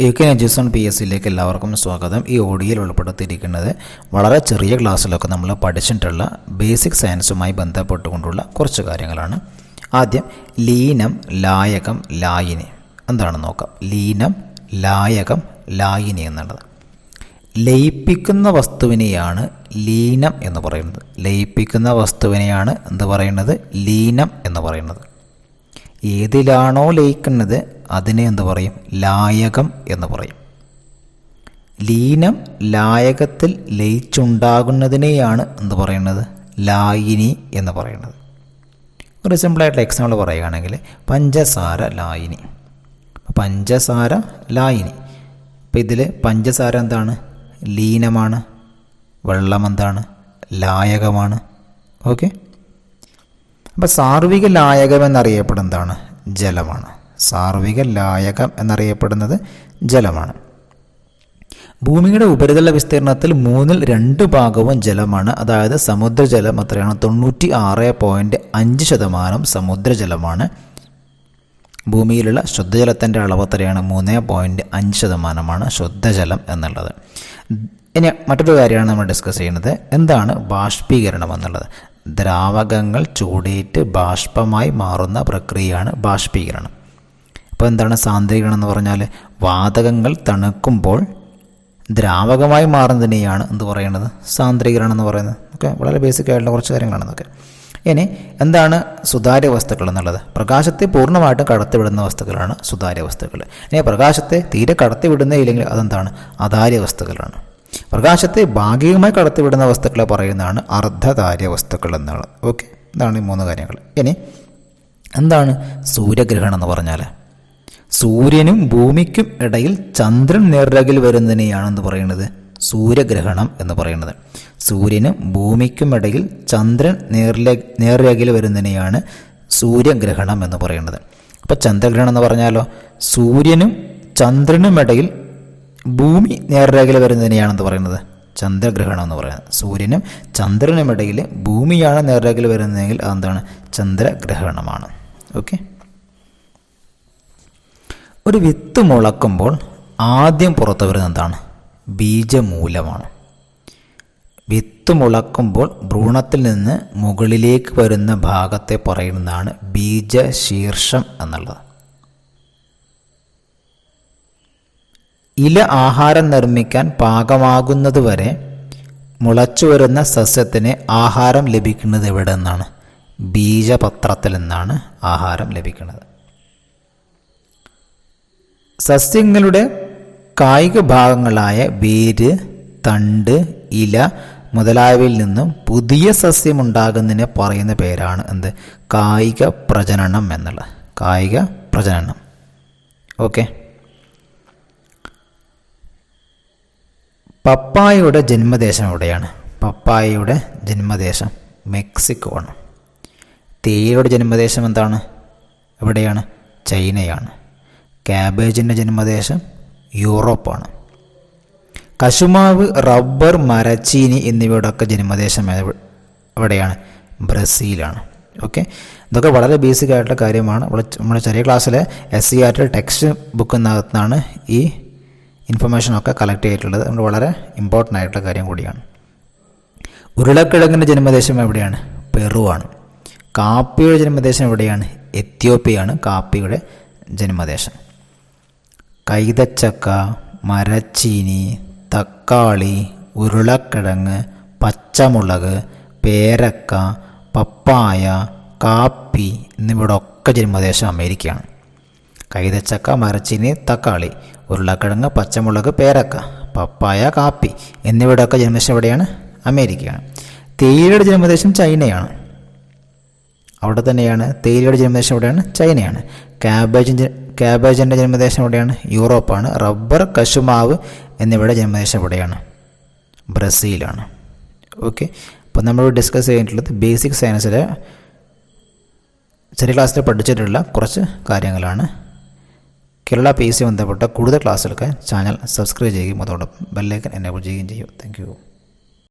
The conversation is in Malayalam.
യു കെ എജുസൺ പി എസ് സിയിലേക്ക് എല്ലാവർക്കും സ്വാഗതം. ഈ ഓഡിയോയിൽ ഉൾപ്പെടുത്തിയിരിക്കുന്നത് വളരെ ചെറിയ ക്ലാസ്സിലൊക്കെ നമ്മൾ പഠിച്ചിട്ടുള്ള ബേസിക് സയൻസുമായി ബന്ധപ്പെട്ടുകൊണ്ടുള്ള കുറച്ച് കാര്യങ്ങളാണ്. ആദ്യം ലീനം ലായകം ലായിനി. എന്താണ് നോക്കാം? ലീനം ലായകം ലായിനി എന്നുള്ളത്. ലയിപ്പിക്കുന്ന വസ്തുവിനെയാണ് ലീനം എന്ന് പറയുന്നത്. ലയിപ്പിക്കുന്ന വസ്തുവിനെയാണ് എന്ത് പറയുന്നത്? ലീനം എന്ന് പറയുന്നത്. ഏതിലാണോ ലയിക്കുന്നത് അതിനെ എന്ത് പറയും? ലായകം എന്ന് പറയും. ലീനം ലായകത്തിൽ ലയിച്ചുണ്ടാകുന്നതിനെയാണ് എന്ത് പറയുന്നത്? ലായിനി എന്ന് പറയുന്നത്. ഒരു സിമ്പിളായിട്ടുള്ള എക്സാമ്പിൾ പറയുകയാണെങ്കിൽ പഞ്ചസാര ലായിനി. പഞ്ചസാര ലായിനി. അപ്പോൾ ഇതിൽ പഞ്ചസാര എന്താണ്? ലീനമാണ്. വെള്ളം എന്താണ്? ലായകമാണ്. ഓക്കെ? അപ്പോൾ സാർവിക ലായകം എന്നറിയപ്പെടുന്നതാണ് ജലമാണ്. സാർവിക ലായകം എന്നറിയപ്പെടുന്നത് ജലമാണ്. ഭൂമിയുടെ ഉപരിതല വിസ്തീർണത്തിൽ മൂന്നിൽ രണ്ട് ഭാഗവും ജലമാണ്. അതായത് സമുദ്രജലം അത്രയാണ്. തൊണ്ണൂറ്റി ആറ് പോയിന്റ് അഞ്ച് ശതമാനം സമുദ്രജലമാണ്. ഭൂമിയിലുള്ള ശുദ്ധജലത്തിന്റെ അളവ് അത്രയാണ്. മൂന്ന് പോയിന്റ് അഞ്ച് ശതമാനമാണ് ശുദ്ധജലം എന്നുള്ളത്. ഇനി മറ്റൊരു കാര്യമാണ് നമ്മൾ ഡിസ്കസ് ചെയ്യുന്നത്. എന്താണ് ബാഷ്പീകരണം എന്നുള്ളത്? ദ്രാവകങ്ങൾ ചൂടേറ്റ് ബാഷ്പമായി മാറുന്ന പ്രക്രിയയാണ് ബാഷ്പീകരണം. അപ്പോൾ എന്താണ് സാന്ദ്രീകരണം എന്ന് പറഞ്ഞാൽ വാതകങ്ങൾ തണുക്കുമ്പോൾ ദ്രാവകമായി മാറുന്നതിനെയാണ് എന്ത് പറയുന്നത് സാന്ദ്രീകരണം എന്ന് പറയുന്നത്. ഓക്കെ വളരെ ബേസിക് ആയിട്ടുള്ള കുറച്ച് കാര്യങ്ങളാണ് ഇതൊക്കെ. ഇനി എന്താണ് സുതാര്യ വസ്തുക്കൾ എന്നുള്ളത്? പ്രകാശത്തെ പൂർണമായിട്ടും കടത്തിവിടുന്ന വസ്തുക്കളാണ് സുതാര്യ വസ്തുക്കൾ ഇനി പ്രകാശത്തെ തീരെ കടത്തിവിടുന്നേ ഇല്ലെങ്കിൽ അതെന്താണ്? അതാര്യ വസ്തുക്കളാണ് പ്രകാശത്തെ ഭാഗികമായി കടത്തിവിടുന്ന വസ്തുക്കളെ പറയുന്നതാണ് അർദ്ധധാര്യ വസ്തുക്കൾ എന്നാണ്. ഓക്കെ ഇതാണ് ഈ മൂന്ന് കാര്യങ്ങൾ. ഇനി എന്താണ് സൂര്യഗ്രഹണം എന്ന് പറഞ്ഞാൽ സൂര്യനും ഭൂമിക്കും ഇടയിൽ ചന്ദ്രൻ നേർരകിൽ വരുന്നതിനെയാണെന്ന് പറയുന്നത് സൂര്യഗ്രഹണം എന്ന് പറയുന്നത്. സൂര്യനും ഭൂമിക്കും ഇടയിൽ ചന്ദ്രൻ നേർല നേർരകിൽ വരുന്നതിനെയാണ് സൂര്യഗ്രഹണം എന്ന് പറയുന്നത്. അപ്പോൾ ചന്ദ്രഗ്രഹണം എന്ന് പറഞ്ഞാലോ? സൂര്യനും ചന്ദ്രനും ഇടയിൽ ഭൂമി നേർരേഖയിൽ വരുന്നതിനെയാണെന്ന് പറയുന്നത്. ചന്ദ്രഗ്രഹണം എന്ന് പറയുന്നത്. സൂര്യനും ചന്ദ്രനും ഇടയിൽ ഭൂമിയാണ് നേർരേഖയിൽ വരുന്നതെങ്കിൽ അതെന്താണ്? ചന്ദ്രഗ്രഹണമാണ്. ഓക്കെ? ഒരു വിത്ത് മുളക്കുമ്പോൾ ആദ്യം പുറത്തു വരുന്നത് എന്താണ്? ബീജമൂലമാണ്. വിത്ത് മുളക്കുമ്പോൾ ഭ്രൂണത്തിൽ നിന്ന് മുകളിലേക്ക് വരുന്ന ഭാഗത്തെ പറയുന്നതാണ് ബീജശീർഷം എന്നുള്ളത്. ഇല ആഹാരം നിർമ്മിക്കാൻ പാകമാകുന്നതുവരെ മുളച്ചു വരുന്ന സസ്യത്തിന് ആഹാരം ലഭിക്കുന്നത് എവിടെ നിന്നാണ് ബീജപത്രത്തിൽ നിന്നാണ് ആഹാരം ലഭിക്കുന്നത്. സസ്യങ്ങളുടെ കായിക ഭാഗങ്ങളായ വേര് തണ്ട് ഇല മുതലായവയിൽ നിന്നും പുതിയ സസ്യമുണ്ടാകുന്നതിനെ പറയുന്ന പേരാണ് എന്ത്? കായിക പ്രജനനം എന്നുള്ളത്. കായിക പ്രജനനം. ഓക്കെ? പപ്പായയുടെ ജന്മദേശം എവിടെയാണ്? പപ്പായയുടെ ജന്മദേശം മെക്സിക്കോ ആണ് തേയിലയുടെ ജന്മദേശം എന്താണ്? എവിടെയാണ്? ചൈനയാണ്. ക്യാബേജിന്റെ ജന്മദേശം യൂറോപ്പാണ്. കശുമാവ് റബ്ബർ മരച്ചീനി എന്നിവയുടെയൊക്കെ ജന്മദേശം എവിടെയാണ്? ബ്രസീലാണ്. ഓക്കെ? ഇതൊക്കെ വളരെ ബേസിക് ആയിട്ടുള്ള കാര്യമാണ്. നമ്മുടെ ചെറിയ ക്ലാസ്സിലെ എസ് സി ആർ ടെക്സ്റ്റ് ബുക്കിനകത്താണ് ഈ ഇൻഫർമേഷനൊക്കെ കളക്ട് ചെയ്തിട്ടുള്ളത് അതുകൊണ്ട് വളരെ ഇമ്പോർട്ടന്റ് ആയിട്ടുള്ള കാര്യം കൂടിയാണ്. ഉരുളക്കിഴങ്ങിന്റെ ജന്മദേശം എവിടെയാണ്? പെറുവാണ്. കാപ്പിയുടെ ജന്മദേശം എവിടെയാണ്? എത്യോപ്യയാണ് കാപ്പിയുടെ ജന്മദേശം. കൈതച്ചക്ക മരച്ചീനി തക്കാളി ഉരുളക്കിഴങ്ങ് പച്ചമുളക് പേരക്ക പപ്പായ കാപ്പി എന്നിവയുടെ ഒക്കെ ജന്മദേശം അമേരിക്കയാണ്. കൈതച്ചക്ക മരച്ചീനി തക്കാളി ഉരുളക്കിഴങ്ങ് പച്ചമുളക് പേരക്ക പപ്പായ കാപ്പി എന്നിവയുടെയൊക്കെ ജന്മദേശം എവിടെയാണ്? അമേരിക്കയാണ്. തേയിലയുടെ ജന്മദേശം ചൈനയാണ്. അവിടെ തന്നെയാണ് തേയിലയുടെ ജന്മദേശം എവിടെയാണ്? ചൈനയാണ്. ക്യാബേജിന്റെ ക്യാബേജിന്റെ ജന്മദേശം എവിടെയാണ്? യൂറോപ്പാണ്. റബ്ബർ കശുമാവ് എന്നിവയുടെ ജന്മദേശം എവിടെയാണ്? ബ്രസീലാണ്. ഓക്കെ. അപ്പോൾ നമ്മൾ ഡിസ്കസ് ചെയ്തിട്ടുള്ളത് ബേസിക് സയൻസിലെ ചെറിയ ക്ലാസ്സിൽ പഠിച്ചിട്ടുള്ള കുറച്ച് കാര്യങ്ങളാണ്. കേരള പി എസ് സി ബന്ധപ്പെട്ട കൂടുതൽ ക്ലാസ്സുകൾക്ക് ചാനൽ സബ്സ്ക്രൈബ് ചെയ്യുകയും അതോടൊപ്പം ബെല്ലൈക്കൻ എനേബിൾ ചെയ്യുകയും ചെയ്യും. താങ്ക്